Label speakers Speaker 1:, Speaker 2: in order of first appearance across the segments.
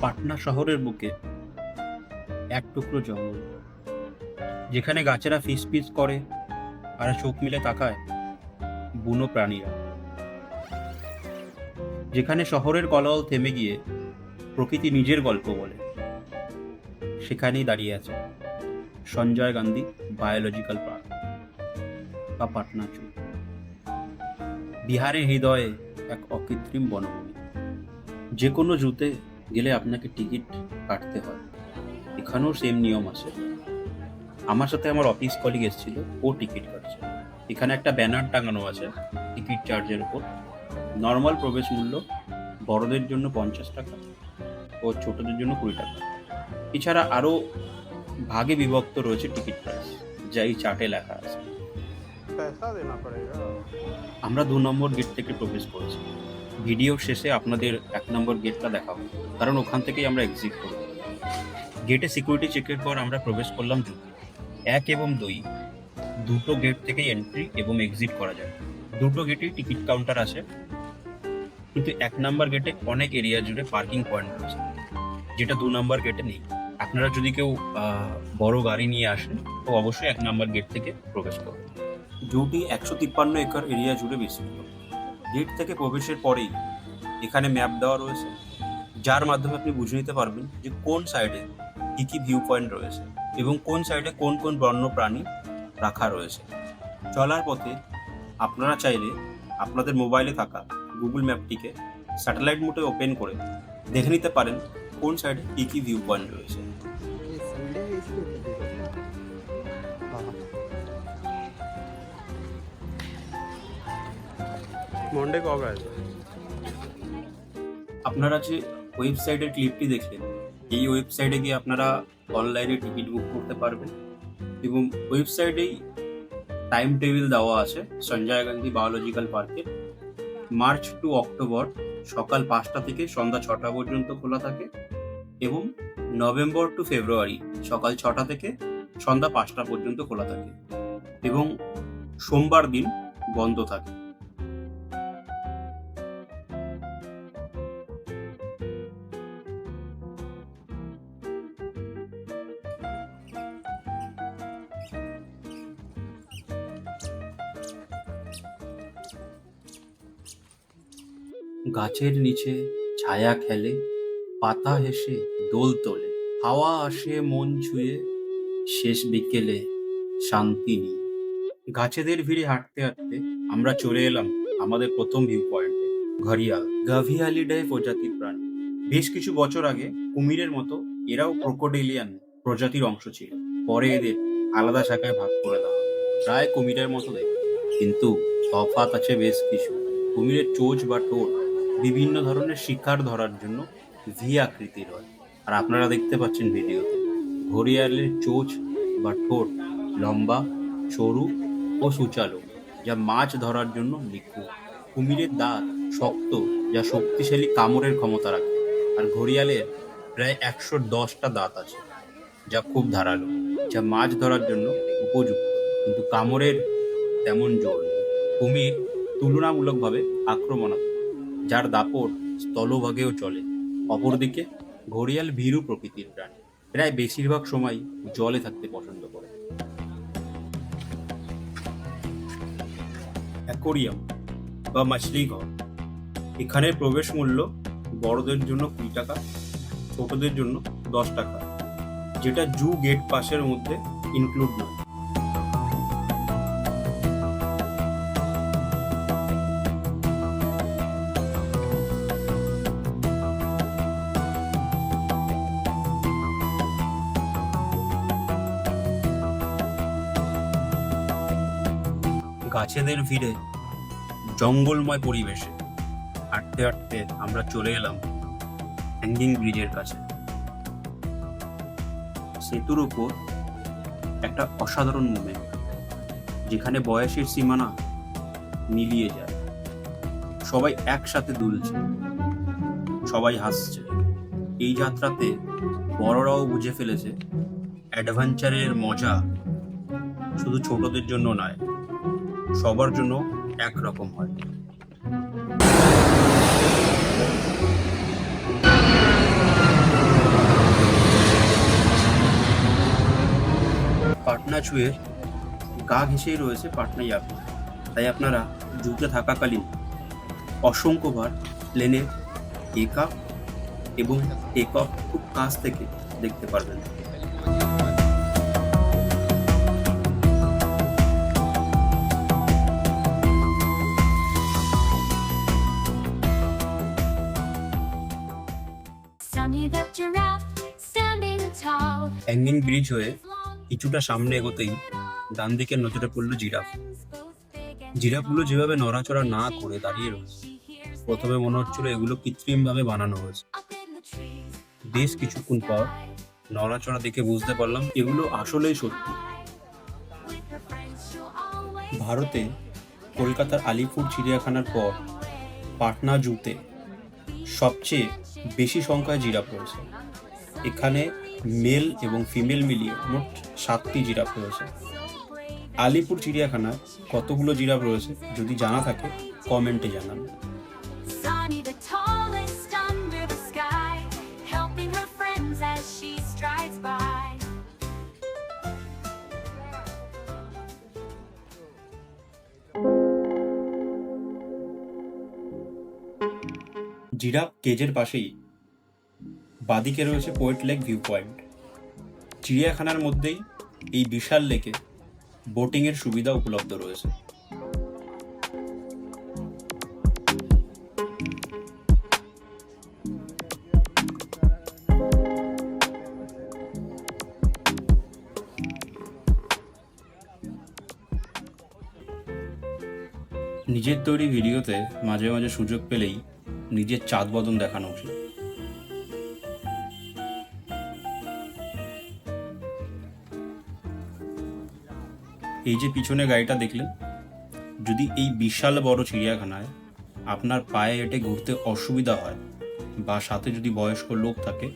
Speaker 1: পাটনা শহরের বুকে এক টুকরো জঙ্গল, যেখানে গাছেরা ফিস ফিস করে আর চোখ মিলে তাকায় বুনো প্রাণীরা। যেখানে শহরের কলল থেমে গিয়ে প্রকৃতি নিজের গল্প বলে। সেখানেই দাঁড়িয়ে আছে সঞ্জয় গান্ধী বায়োলজিক্যাল পার্ক বা পাটনা চু। বিহারের হৃদয়ে এক অকৃত্রিম বনভূমি। যে কোনো জুতে গেলে আপনাকে টিকিট কাটতে হয়। এখানেও সেম নিয়ম আছে। আমার সাথে আমার অফিস কলিগ এসেছিল ও টিকিট কাটছে। এখানে একটা ব্যানার টাঙানো আছে টিকিট চার্জের উপর। নর্মাল প্রবেশ মূল্য বড়দের জন্য পঞ্চাশ টাকা ও ছোটদের জন্য কুড়ি টাকা। এছাড়া আরও ভাগে বিভক্ত রয়েছে টিকিট প্রাইস যা এই চার্টে লেখা আছে। আমরা দু নম্বর গেট থেকে প্রবেশ করেছি। ভিডিও শেষে আপনাদের এক নম্বর গেটটা দেখাবো। কারণ ওখান থেকেই আমরা এক্সিট করব। গেটে সিকিউরিটি চেকের পর আমরা প্রবেশ করলাম জুতে এক এবং দুই। দুটো গেট থেকে এন্ট্রি এবং এক্সিট করা যায়। দুটো গেটেই টিকিট কাউন্টার আছে। কিন্তু এক নাম্বার গেটে অনেক এরিয়া জুড়ে পার্কিং পয়েন্ট রয়েছে। যেটা দু নাম্বার গেটে নেই। আপনারা যদি কেউ বড় গাড়ি নিয়ে আসেন, তো অবশ্যই এক নাম্বার গেট থেকে প্রবেশ করবেন জুটি একশো তিপ্পান্ন একর এরিয়া জুড়ে বিস্তৃত গেট থেকে প্রবেশের পরেই এখানে ম্যাপ দেওয়া রয়েছে। যার মাধ্যমে আপনি বুঝে নিতে পারবেন যে কোন সাইডে কী কী ভিউ পয়েন্ট রয়েছে এবং কোন সাইডে কোন কোন বন্য প্রাণী রাখা রয়েছে। চলার পথে আপনারা চাইলে আপনাদের মোবাইলে থাকা গুগল ম্যাপটিকে স্যাটেলাইট মোটে ওপেন করে দেখে নিতে পারেন কোন সাইডে কী কী ভিউ পয়েন্ট রয়েছে
Speaker 2: কবে
Speaker 1: আপনারা যে ওয়েবসাইটের ক্লিপটি দেখলেন। এই ওয়েবসাইটে গিয়ে আপনারা অনলাইনে টিকিট বুক করতে পারবেন এবং ওয়েবসাইটেই টাইম টেবিল দেওয়া আছে সঞ্জয় গান্ধী বায়োলজিক্যাল পার্কে। মার্চ টু অক্টোবর সকাল পাঁচটা থেকে সন্ধ্যা ছটা পর্যন্ত খোলা থাকে এবং নভেম্বর টু ফেব্রুয়ারি সকাল ছটা থেকে সন্ধ্যা পাঁচটা পর্যন্ত খোলা থাকে এবং সোমবার দিন বন্ধ থাকে। গাছের নিচে ছায়া খেলে, পাতা হেসে দোল তোলে। হাওয়া আসে, মন ছুঁয়ে শেষ বিকেলে শান্তি নিয়ে। গাছেদের ভিড়ে হাঁটতে হাঁটতে আমরা চলে এলাম আমাদের প্রথম ভিউ পয়েন্টে ঘড়িয়াল গাভিয়ালিডাই প্রজাতির প্রাণী। বেশ কিছু বছর আগে কুমিরের মতো এরাও ক্রোকোডেলিয়ান প্রজাতির অংশ ছিল। পরে এদের আলাদা শাখায় ভাগ করে দেওয়া প্রায় কুমিরের মতো দেখে কিন্তু তফাৎ আছে বেশ কিছু। কুমিরের চোচ বা টোট বিভিন্ন ধরনের শিকার ধরার জন্য ভি আকৃতির হয়। আর আপনারা দেখতে পাচ্ছেন ভিডিওতে, ঘড়িয়ালের চোচ বা ঠোঁট লম্বা, সরু ও সুচালো, যা মাছ ধরার জন্য নিখুঁত। কুমিরের দাঁত শক্ত, যা শক্তিশালী কামড়ের ক্ষমতা রাখে। আর ঘড়িয়ালের প্রায় একশো দশটা দাঁত আছে, যা খুব ধারালো, যা মাছ ধরার জন্য উপযুক্ত। কিন্তু কামড়ের তেমন জোর কুমির তুলনামূলকভাবে আক্রমণাত্মক। যার দাপট স্থলভাগেও চলে। অপরদিকে, ঘড়িয়াল ভীরু প্রকৃতির প্রাণী। প্রায় বেশিরভাগ সময় জলে থাকতে পছন্দ করে। অ্যাকোরিয়াম বা মাছলি ঘর এখানের প্রবেশ মূল্য বড়দের জন্য কুড়ি টাকা, ছোটদের জন্য দশ টাকা, যেটা জু গেট পাসের মধ্যে ইনক্লুড নয়। গাছেদের ভিড়ে, জঙ্গলময় পরিবেশে হাঁটতে হাঁটতে আমরা চলে এলাম হ্যাঙ্গিং ব্রিজের কাছে। সেতুর উপর একটা অসাধারণ মুভমেন্ট যেখানে বয়সের সীমানা মিলিয়ে যায়। সবাই একসাথে দুলছে, সবাই হাসছে। এই যাত্রাতে বড়রাও বুঝে ফেলেছে অ্যাডভেঞ্চারের মজা শুধু ছোটদের জন্য নয় সবার জন্য একরকম হয়। পাটনা ছুঁয়ে গা ঘেঁষেই রয়েছে পাটনা ইয়ারপোর্ট তাই আপনারা যুদ্ধে থাকাকালীন অসংখ্যবার প্লেনের টেক আপ এবং টেক অফ খুব কাছ থেকে দেখতে পারবেন। হ্যাঙ্গিং ব্রিজ হয়ে কিছুটা সামনে এগোতেই ডান দিকের নজরে পড়ল জিরাফ। জিরাফগুলো যেভাবে নড়াচড়া না করে দাঁড়িয়ে রয়েছে, প্রথমে মনে হচ্ছিল এগুলো কৃত্রিমভাবে বানানো হয়েছে. বেশ কিছুক্ষণ পর নড়াচড়া দেখে বুঝতে পারলাম এগুলো আসলেই সত্যি। ভারতে কলকাতার আলিপুর, চিড়িয়াখানার পর পাটনা জুতে সবচেয়ে বেশি সংখ্যায় জিরাফ রয়েছে। এখানে মেল এবং ফিমেল মিলিয়ে মোট সাতটি জিরাফ রয়েছে আলিপুর চিড়িয়াখানায় কতগুলো জিরাফ রয়েছে যদি জানা থাকে কমেন্টে জানান. জিরাফ কেজের পাশেই বাদিকে রয়েছে পোয়েট লেক ভিউ পয়েন্ট চিড়িয়াখানার মধ্যেই এই বিশাল লেকে বোটিংয়ের সুবিধা উপলব্ধ রয়েছে। নিজের তৈরি ভিডিওতে মাঝে মাঝে সুযোগ পেলেই নিজের চাঁদ বদন দেখানো উচিত। এই যে পিছনে গাড়িটা দেখলেন, যদি এই বিশাল বড় চিড়িয়াখানায় আপনার পায়ে হেঁটে ঘুরতে অসুবিধা হয় বা সাথে যদি বয়স্ক লোক থাকে,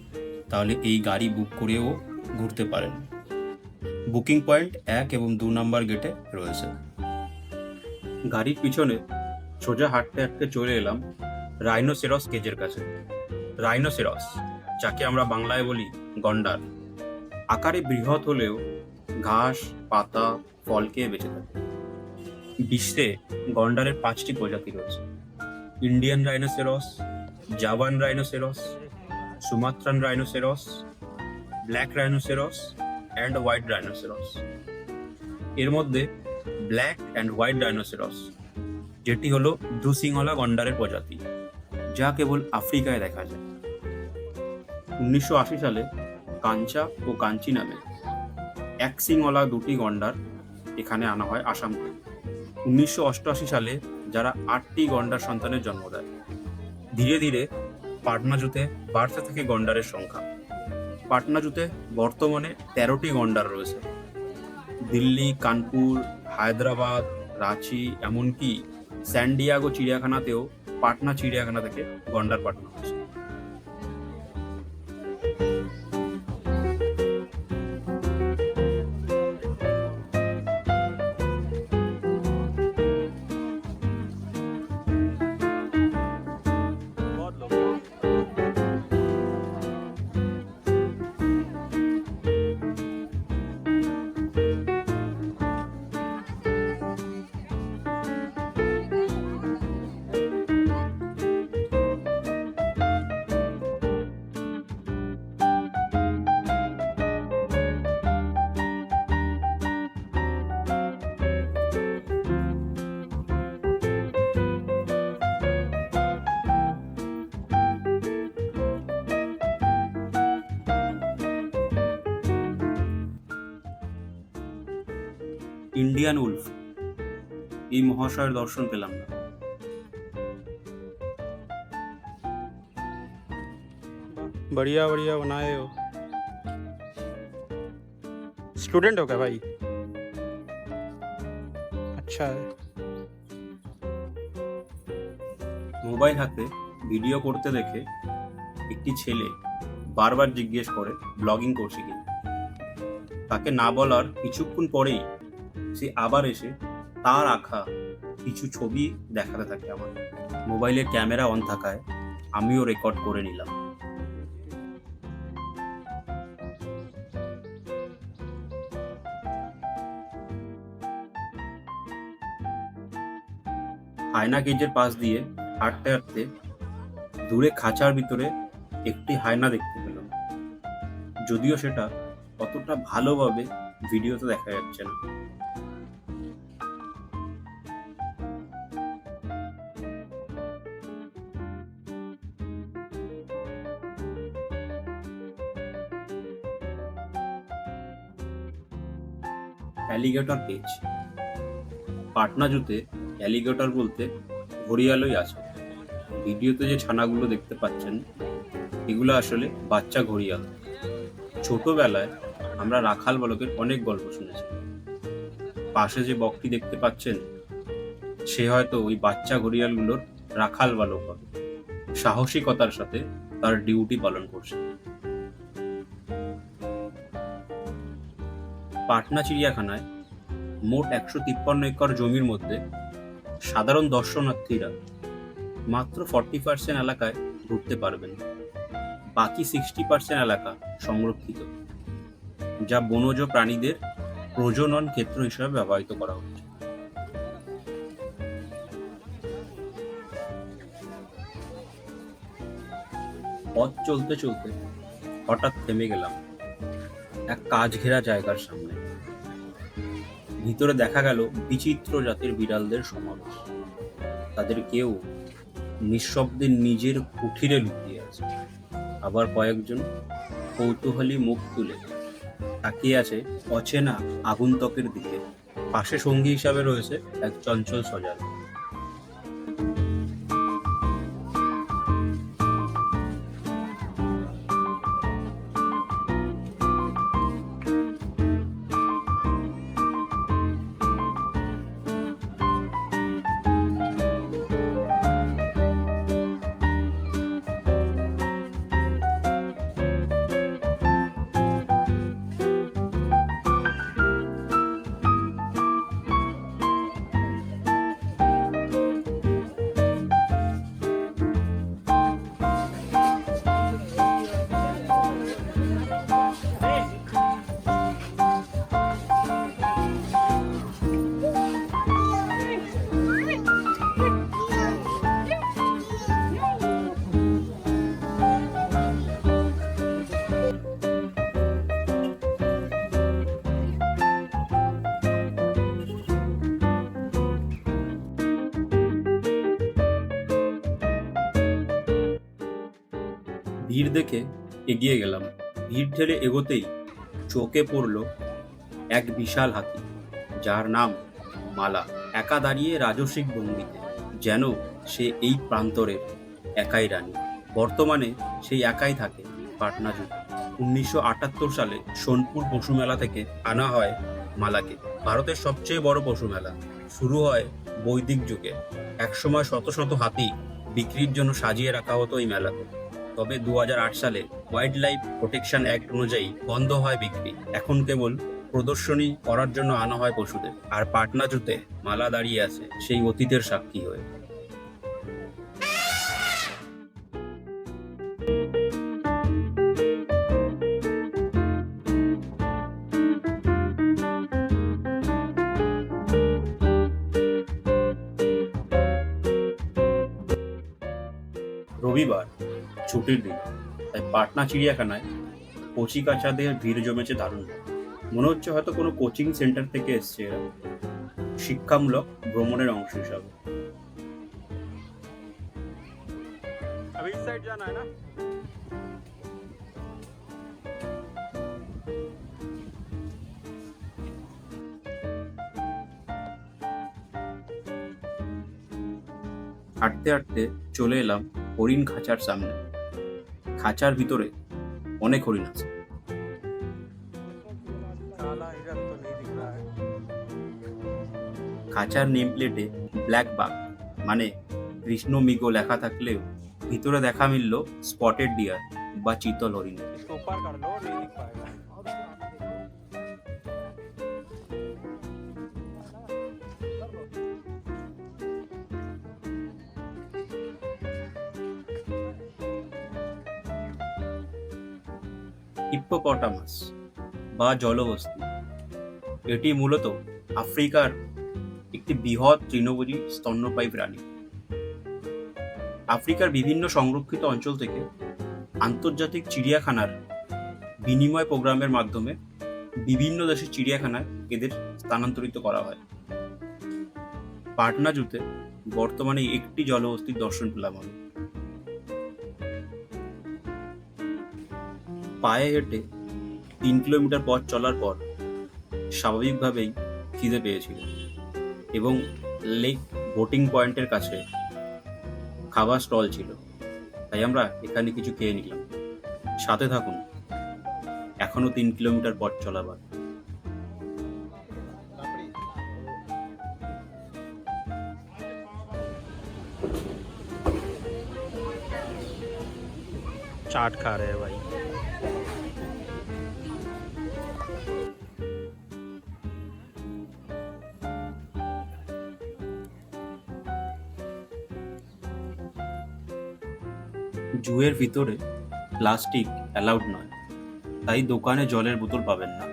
Speaker 1: তাহলে এই গাড়ি বুক করেও ঘুরতে পারেন। বুকিং পয়েন্ট এক এবং দু নম্বর গেটে রয়েছে। গাড়ির পিছনে সোজা হাঁটতে হাঁটতে চলে এলাম রাইনোসেরস কেজের কাছে। রাইনোসেরস, যাকে আমরা বাংলায় বলি গন্ডার। আকারে বৃহৎ হলেও ঘাস, পাতা ফল খেয়ে বেঁচে থাকে। বিশ্বে গন্ডারের পাঁচটি প্রজাতি রয়েছে। Indian rhinoceros Javan rhinoceros, Sumatran rhinoceros, black rhinoceros and white rhinoceros. এর মধ্যে ব্ল্যাক অ্যান্ড হোয়াইট ডাইনোসেরস যেটি হলো দুসিংহলা গন্ডারের প্রজাতি, যা কেবল আফ্রিকায় দেখা যায়। উনিশশো আশি সালে কাঞ্চা ও কাঞ্চি নামে এক সিংওয়ালা দুটি গন্ডার এখানে আনা হয় আসাম থেকে উনিশশো অষ্টআশি সালে যারা আটটি গন্ডার সন্তানের জন্ম দেয়, ধীরে ধীরে পাটনা জুতে বাড়তে থাকে গন্ডারের সংখ্যা। পাটনা জুতে বর্তমানে তেরোটি গন্ডার রয়েছে। দিল্লি, কানপুর, হায়দ্রাবাদ, রাঁচি, এমনকি স্যান্ডিয়াগো চিড়িয়াখানাতেও পাটনা, চিড়িয়াখানা থেকে গন্ডার পাঠানো ইন্ডিয়ান উলফ এই মহাশয়ের দর্শন পেলাম না
Speaker 2: बढ़िया बढ़िया बनाए हो स्टूडेंट हो क्या भाई अच्छा है
Speaker 1: মোবাইল হাতে ভিডিও করতে দেখে একটি ছেলে বারবার জিজ্ঞেস করে ব্লগিং করছে কি তাকে না বলার কিছুক্ষণ পরেই সে আবার এসে তার আঁকা কিছু ছবি দেখাতে থাকে আমার মোবাইলের ক্যামেরা অন থাকায় আমিও রেকর্ড করে নিলাম। হায়না কেজের পাশ দিয়ে হাঁটতে হাঁটতে দূরে খাঁচার ভিতরে একটি হায়না দেখতে পেলাম। যদিও সেটা অতটা ভালোভাবে ভিডিওতে দেখা যাচ্ছে না। অ্যালিগেটর কেজ পাটনা জুতে অ্যালিগেটর বলতে ঘড়িয়ালই আছে। ভিডিওতে যে ছানাগুলো দেখতে পাচ্ছেন, এগুলো আসলে বাচ্চা ঘড়িয়াল। ছোটবেলায় আমরা রাখাল বালকের অনেক গল্প শুনেছি। পাশে যে বকটি দেখতে পাচ্ছেন, সে হয়তো ওই বাচ্চা ঘড়িয়ালগুলোর রাখাল বালক হবে। সাহসিকতার সাথে তার ডিউটি পালন করছে। পাটনা চিড়িয়াখানায় মোট একশো তিপ্পান্ন একর জমির মধ্যে সাধারণ দর্শনার্থীরা মাত্র ফর্টি পার্সেন্ট এলাকায় ঘুরতে পারবেন। বাকি সিক্সটি পার্সেন্ট এলাকা সংরক্ষিত, যা বনজ প্রাণীদের প্রজনন ক্ষেত্র হিসেবে ব্যবহৃত করা হচ্ছে। পথ চলতে চলতে হঠাৎ থেমে গেলাম এক কাজ ঘেরা জায়গার সামনে। ভিতরে দেখা গেল বিচিত্র জাতির বিড়ালদের সমাবেশ। তাদের কেউ নিঃশব্দে নিজের কুঠিরে লুকিয়ে আছে। আবার কয়েকজন কৌতূহলী মুখ তুলে তাকিয়ে আছে অচেনা আগুন্তকের দিকে। পাশে সঙ্গী হিসাবে রয়েছে এক চঞ্চল সজাল ভিড় দেখে এগিয়ে গেলাম। ভিড় ঠেলে এগোতেই চোখে পড়ল এক বিশাল হাতি, যার নাম মালা। একা দাঁড়িয়ে রাজসিক ভঙ্গিতে, যেন সে এই প্রান্তরের একাই রানী। বর্তমানে সেই একাই থাকে পাটনা জুড়ে। উনিশশো আটাত্তর সালে সোনপুর পশু মেলা থেকে আনা হয় মালাকে। ভারতের সবচেয়ে বড় পশু মেলা। শুরু হয় বৈদিক যুগে। একসময় শত শত হাতি বিক্রির জন্য সাজিয়ে রাখা হতো এই মেলাতে। তবে দু হাজার আট সালে ওয়াইল্ড লাইফ প্রোটেকশন অ্যাক্ট অনুযায়ী বন্ধ হয় বিক্রি। এখন কেবল প্রদর্শনী করার জন্য আনা হয় পশুদের। আর পাটনা জুতে মালা দাঁড়িয়ে আছে সেই অতীতের সাক্ষী হয়ে। রবিবার ছুটির দিন। তাই পাটনা চিড়িয়াখানায় কচি কাঁচাদের ভিড় জমেছে দারুণ। মনে হচ্ছে হয়তো কোনো কোচিং সেন্টার থেকে এসছে এরা। শিক্ষামূলক ভ্রমণের অংশ হিসাবে। হাঁটতে হাঁটতে চলে এলাম হরিণ খাঁচার সামনে। খাঁচার ভিতরে অনেক হরিণ আছে। খাঁচার নেম প্লেটে ব্ল্যাক বাঘ মানে কৃষ্ণ মিগো লেখা থাকলেও ভিতরে দেখা মিলল স্পটেড ডিয়ার বা চিতল হরিণ হিপ্পোপটামাস বা জলহস্তি এটি মূলত আফ্রিকার একটি বৃহৎ তৃণভোজী স্তন্যপায়ী প্রাণী। আফ্রিকার বিভিন্ন সংরক্ষিত অঞ্চল থেকে আন্তর্জাতিক চিড়িয়াখানার বিনিময় প্রোগ্রামের মাধ্যমে বিভিন্ন দেশের চিড়িয়াখানায় এদের স্থানান্তরিত করা হয়। পাটনা জুতে বর্তমানে একটি জলহস্তির দর্শন পেলাম আমি। পায়ে হেঁটে তিন কিলোমিটার পথ চলার পর স্বাভাবিকভাবেই খিদে পেয়েছিল এবং লেক বোটিং পয়েন্টের কাছে খাবার স্টল ছিল তাই আমরা এখানে কিছু খেয়ে নিলাম সাথে থাকুন এখনো তিন কিলোমিটার পথ চলা বাকি
Speaker 2: चाट खा रहे हैं भाई
Speaker 1: জুয়ের ভিতরে প্লাস্টিক অ্যালাউড নয়। তাই দোকানে জলের বোতল পাবেন না।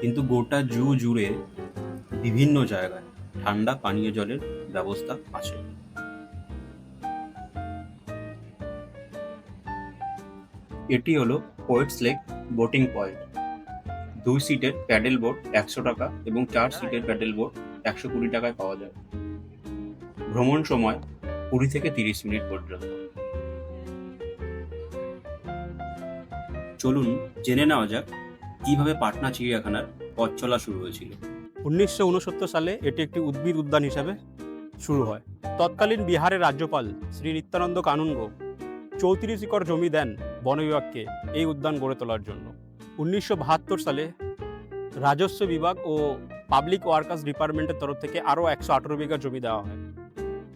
Speaker 1: কিন্তু গোটা জু জুড়ে বিভিন্ন জায়গায় ঠান্ডা পানীয় জলের ব্যবস্থা আছে। এটি হলো পোয়েটস লেক বোটিং পয়েন্ট। দুই সিটের প্যাডেল বোট একশো টাকা এবং চার সিটের প্যাডেল বোট একশো কুড়ি টাকায় পাওয়া যায়। ভ্রমণ সময় কুড়ি থেকে তিরিশ মিনিট পর্যন্ত। চলুন জেনে নেওয়া যাক কীভাবে পাটনা চিড়িয়াখানার পথ চলা শুরু হয়েছিল।
Speaker 2: উনিশশো উনসত্তর সালে এটি একটি উদ্ভিদ উদ্যান হিসাবে শুরু হয়। তৎকালীন বিহারের রাজ্যপাল শ্রী নিত্যানন্দ কানুনগো চৌত্রিশ একর জমি দেন বন বিভাগকে এই উদ্যান গড়ে তোলার জন্য। উনিশশো বাহাত্তর সালে রাজস্ব বিভাগ ও পাবলিক ওয়ার্কার্স ডিপার্টমেন্টের তরফ থেকে আরও একশো আঠেরো বিঘা জমি দেওয়া হয়।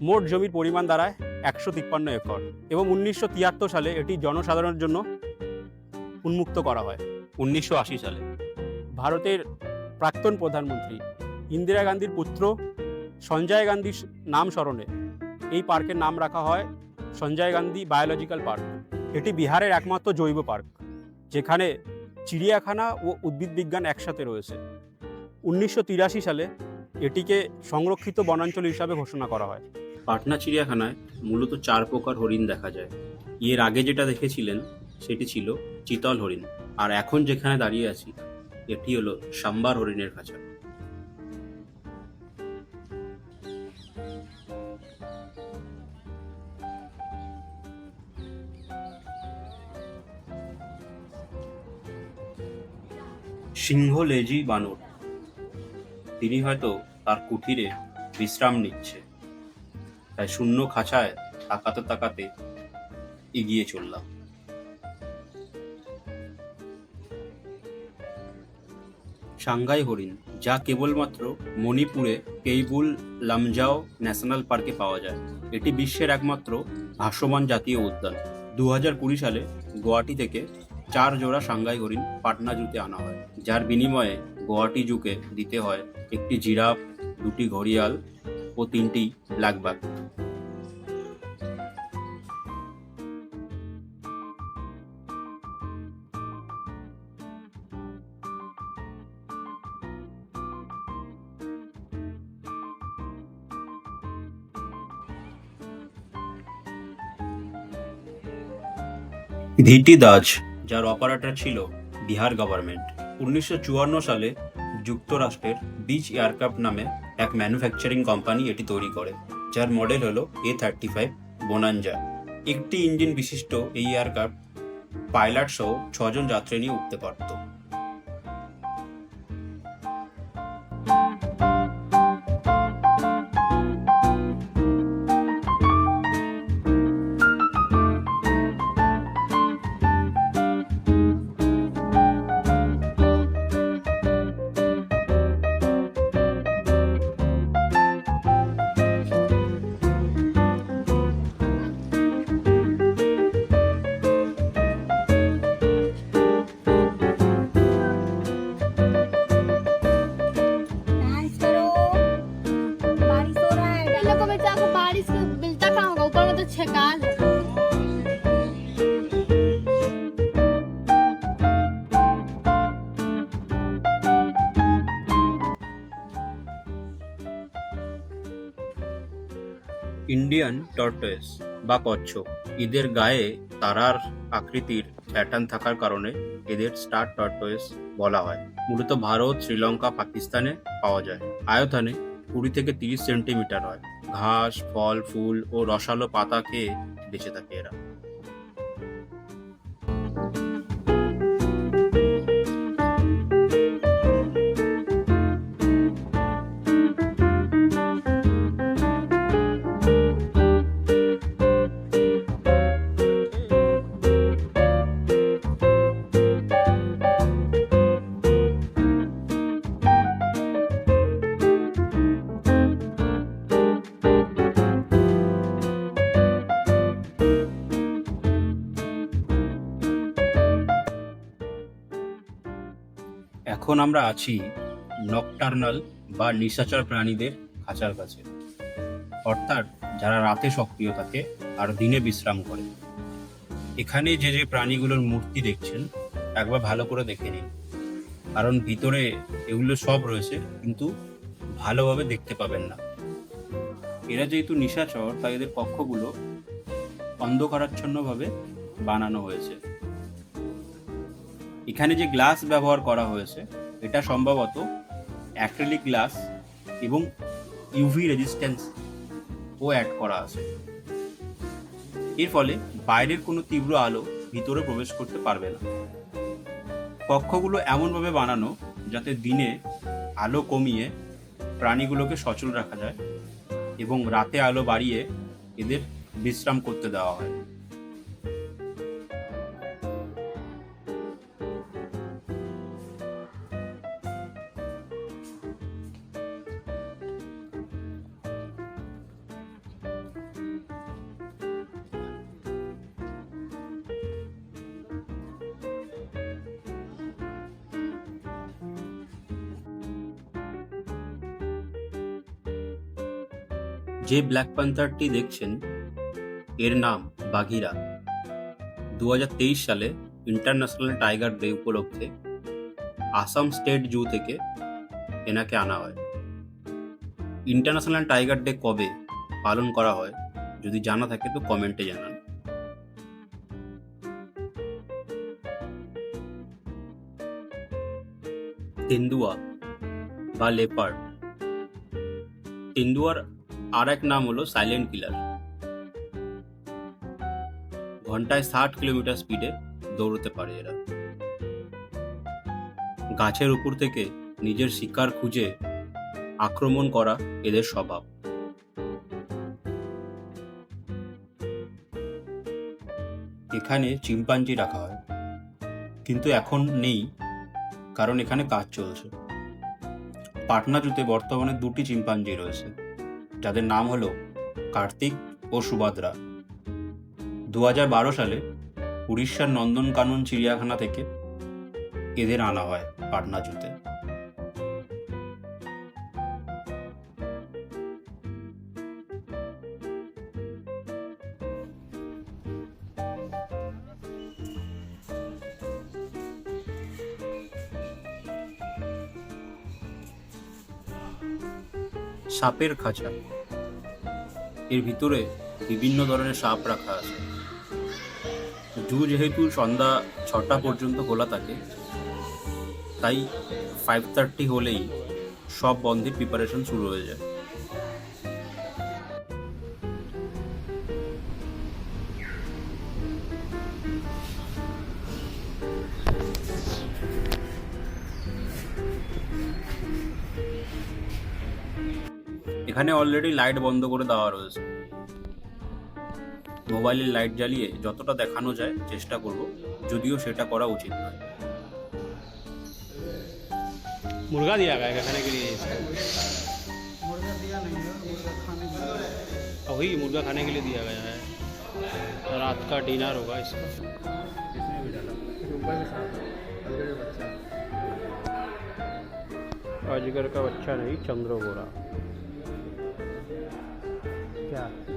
Speaker 2: মোট জমির পরিমাণ দাঁড়ায় একশো তিপ্পান্ন একর এবং উনিশশো তিয়াত্তর সালে এটি জনসাধারণের জন্য উন্মুক্ত করা হয়।
Speaker 1: উনিশশো আশি সালে।
Speaker 2: ভারতের প্রাক্তন প্রধানমন্ত্রী ইন্দিরা গান্ধীর পুত্র সঞ্জয় গান্ধীর নাম স্মরণে এই পার্কের নাম রাখা হয় সঞ্জয় গান্ধী বায়োলজিক্যাল পার্ক। এটি বিহারের একমাত্র জৈব পার্ক যেখানে চিড়িয়াখানা ও উদ্ভিদ বিজ্ঞান একসাথে রয়েছে। উনিশশো তিরাশি সালে এটিকে সংরক্ষিত বনাঞ্চল হিসাবে ঘোষণা করা হয়।
Speaker 1: পাটনা চিড়িয়াখানায় মূলত চার প্রকার হরিণ দেখা যায়। এর আগে যেটা দেখেছিলেন সেটি ছিল চিতল হরিণ। আর এখন যেখানে দাঁড়িয়ে আছি, এটি হলো সাম্বার হরিণের খাঁচা। সিংহ লেজি বানর, তিনি হয়তো তার কুঠিরে বিশ্রাম নিচ্ছে। তাই শূন্য খাঁচায় তাকাতে তাকাতে এগিয়ে চললাম। সাংঘাই হরিণ, যা কেবলমাত্র মণিপুরে কেইবুল লামজাও ন্যাশনাল পার্কে পাওয়া যায়। এটি বিশ্বের একমাত্র ভাসমান জাতীয় উদ্যান। দু হাজার কুড়ি সালে গুয়াহাটি থেকে চার জোড়া সাংঘাই হরিণ পাটনা জুতে আনা হয়, যার বিনিময়ে গুয়াহাটি জুকে দিতে হয় একটি জিরাফ, দুটি ঘড়িয়াল ও তিনটি ব্ল্যাকবাক ভিটি দাস যার অপারেটর ছিল বিহার গভর্নমেন্ট। উনিশশো চুয়ান্ন সালে যুক্তরাষ্ট্রের বিচ এয়ারক্রাফট নামে এক ম্যানুফ্যাকচারিং কোম্পানি এটি তৈরি করে, যার মডেল হলো এ থার্টি ফাইভ বোনাঞ্জা। একটি ইঞ্জিন বিশিষ্ট এই এয়ারক্রাফট পাইলট সহ ছজন যাত্রী নিয়ে উঠতে পারত। ইন্ডিয়ান টর্টয়েস বা কচ্ছপ, এদের গায়ে তারার আকৃতির প্যাটার্ন থাকার কারণে এদের স্টার টর্টয়েস বলা হয়। মূলত ভারত, শ্রীলঙ্কা, পাকিস্তানে পাওয়া যায়। আয়তনে কুড়ি থেকে তিরিশ সেন্টিমিটার হয়। ঘাস, ফল, ফুল ও রসালো পাতা খেয়ে বেঁচে থাকে এরা। এখন আমরা আছি নকটার্নাল বা নিশাচর প্রাণীদের খাঁচার কাছে। অর্থাৎ যারা রাতে সক্রিয় থাকে আর দিনে বিশ্রাম করে। এখানে যে যে প্রাণীগুলোর মূর্তি দেখছেন, একবার ভালো করে দেখে নিন। কারণ ভিতরে এগুলো সব রয়েছে, কিন্তু ভালোভাবে দেখতে পাবেন না। এরা যেহেতু নিশাচর, তাই এদের কক্ষগুলো অন্ধকারাচ্ছন্নভাবে বানানো হয়েছে। এখানে যে গ্লাস ব্যবহার করা হয়েছে এটা সম্ভবত অ্যাক্রিলিক গ্লাস এবং ইউভি রেজিস্ট্যান্স ও অ্যাড করা আছে। এর ফলে বাইরের কোনো তীব্র আলো ভিতরে প্রবেশ করতে পারবে না। কক্ষগুলো এমনভাবে বানানো যাতে দিনে আলো কমিয়ে প্রাণীগুলোকে সচল রাখা যায় এবং রাতে আলো বাড়িয়ে এদের বিশ্রাম করতে দেওয়া হয়। যে ব্ল্যাক প্যান্থারটি দেখছেন, এর নাম বাঘিরা। দু হাজার তেইশ সালে ইন্টারন্যাশনাল টাইগার ডে উপলক্ষে আসাম স্টেট জু থেকে এনাকে আনা হয়। ইন্টারন্যাশনাল টাইগার ডে কবে পালন করা হয়, যদি জানা থাকে তো কমেন্টে জানান। তেন্দুয়া বা লেপার্ড তেন্দুয়ার আর এক নাম হলো সাইলেন্ট কিলার ঘন্টায় ষাট কিলোমিটার স্পিডে দৌড়তে পারে এরা। গাছের উপর থেকে নিজের শিকার খুঁজে আক্রমণ করা এদের স্বভাব। এখানে চিম্পাঞ্জি রাখা হয়। কিন্তু এখন নেই, কারণ এখানে কাজ চলছে। পাটনা জুতে বর্তমানে দুটি চিম্পাঞ্জি রয়েছে। যাদের নাম হলো কার্তিক ও সুভদ্রা। দু বারো সালে উড়িষ্যার নন্দনকানন চিড়িয়াখানা থেকে এদের আনা হয় পাটনা জুতে। সাপের খাঁচা। এর ভিতরে বিভিন্ন ধরনের সাপ রাখা আছে। জু যেহেতু সন্ধ্যা ছটা পর্যন্ত খোলা থাকে, তাই ফাইভ থার্টি হলেই সব বন্ধের প্রিপারেশন শুরু হয়ে যায়। এখানে অলরেডি লাইট বন্ধ করে দেওয়া রয়েছে মোবাইলের লাইট জ্বালিয়ে যতটা দেখানো যায় চেষ্টা করব যদিও সেটা করা উচিত নয়
Speaker 2: मुर्गा दिया गया है खाने के लिए
Speaker 3: मुर्गा दिया नहीं है मुर्गा खाने के लिए
Speaker 2: और वही मुर्गा खाने के लिए दिया गया है रात का डिनर होगा इसका
Speaker 3: ऊपर के साथ अलग बच्चा
Speaker 2: अजगर का बच्चा नहीं चंद्रगोरा क्या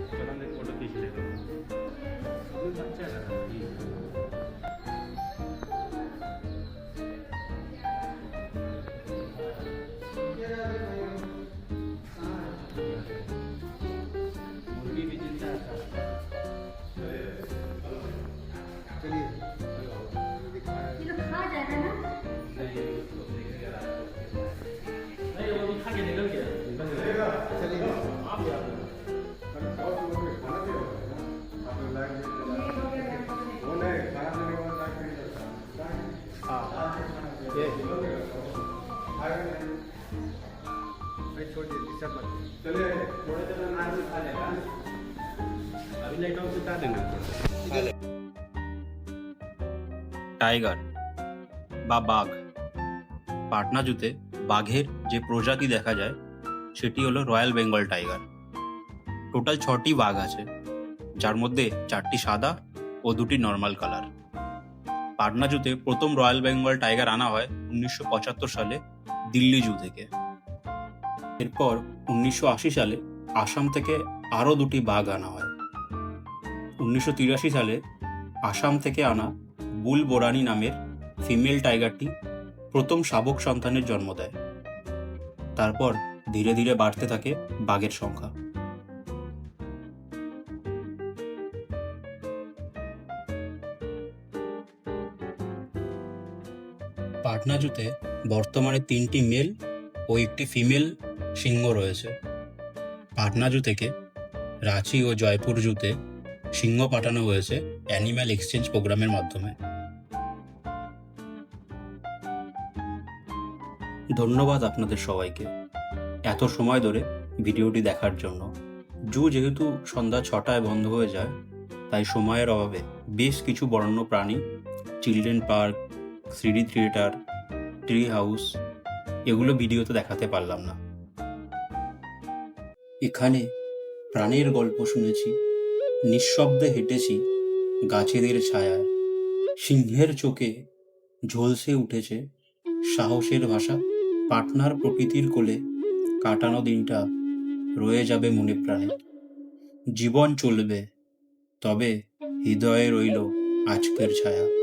Speaker 1: টাইগার বা বাঘ। পাটনা জুতে বাঘের যে প্রজাতি দেখা যায়, সেটি হলো রয়্যাল বেঙ্গল টাইগার। টোটাল ছটি বাঘ আছে, যার মধ্যে চারটি সাদা ও দুটি নর্মাল কালার। পাটনা জুতে প্রথম রয়্যাল বেঙ্গল টাইগার আনা হয় উনিশশো পঁচাত্তর সালে দিল্লি জু থেকে। এরপর উনিশশো আশি সালে আসাম থেকে আরও দুটি বাঘ আনা হয়। উনিশশো তিরাশি সালে আসাম থেকে আনা বুল বোরানি নামের ফিমেল টাইগারটি প্রথম শাবক সন্তানের জন্ম দেয়। তারপর ধীরে ধীরে বাড়তে থাকে বাঘের সংখ্যা। পাটনা জুতে বর্তমানে তিনটি মেল ও একটি ফিমেল সিংহ রয়েছে। পাটনা জু থেকে রাঁচি ও জয়পুর জুতে সিংহ পাঠানো হয়েছে অ্যানিম্যাল এক্সচেঞ্জ প্রোগ্রামের মাধ্যমে। ধন্যবাদ আপনাদের সবাইকে এত সময় ধরে ভিডিওটি দেখার জন্য। জু যেহেতু সন্ধ্যা ছটায় বন্ধ হয়ে যায়, তাই সময়ের অভাবে বেশ কিছু বরণ্য প্রাণী, children park, three D theatre, tree house, এগুলো ভিডিওতে দেখাতে পারলাম না। এখানে প্রাণের গল্প শুনেছি। নিঃশব্দে হেঁটেছি গাছেদের ছায়ায়। সিংহের চোখে ঝলসে উঠেছে সাহসের ভাষা। পাটনার প্রকৃতির কোলে কাটানো দিনটা রয়ে যাবে মনে প্রাণে। জীবন চলবে, তবে হৃদয়ে রইল আজকের ছায়া।